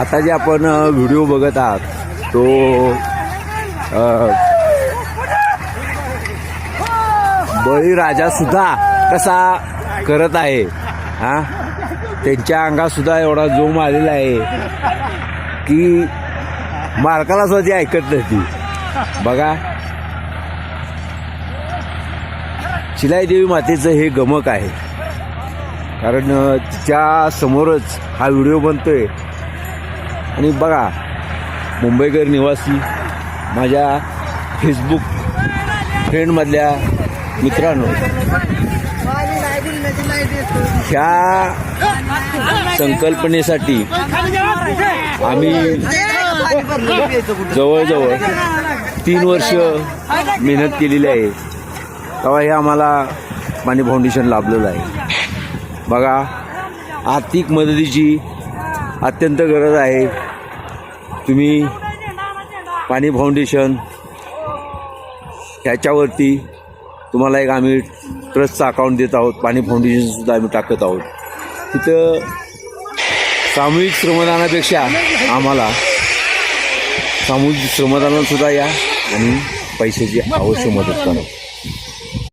आता जे आपण व्हिडिओ बघत आहात तो बळीराजा सुद्धा कसा करत आहे हा? त्यांच्या अंगातसुद्धा एवढा जोम आलेला आहे की मालकाला सुद्धा ऐकत नाही बघा शिलाईदेवी मातेचं हे गमक आहे. कारण तिच्या समोरच हा व्हिडिओ बनतोय. आणि बघा मुंबईकर निवासी माझ्या फेसबुक फ्रेंडमधल्या मित्रांनो. ह्या संकल्पनेसाठी आम्ही जवळजवळ तीन वर्ष मेहनत केलेली आहे. तेव्हा हे आम्हाला पाणी फाउंडेशन लाभलेलं आहे. बघा आर्थिक मदतीची अत्यंत गरज आहे. तुम्ही पाणी फाउंडेशन ह्याच्यावरती तुम्हाला एक आम्ही ट्रस्टचं अकाउंट देत आहोत. पाणी फाउंडेशनसुद्धा आम्ही टाकत आहोत. तिथं सामूहिक श्रमदानापेक्षा आम्हाला सामूहिक श्रमदानातसुद्धा या आणि पैशाची अवश्य मदत करा.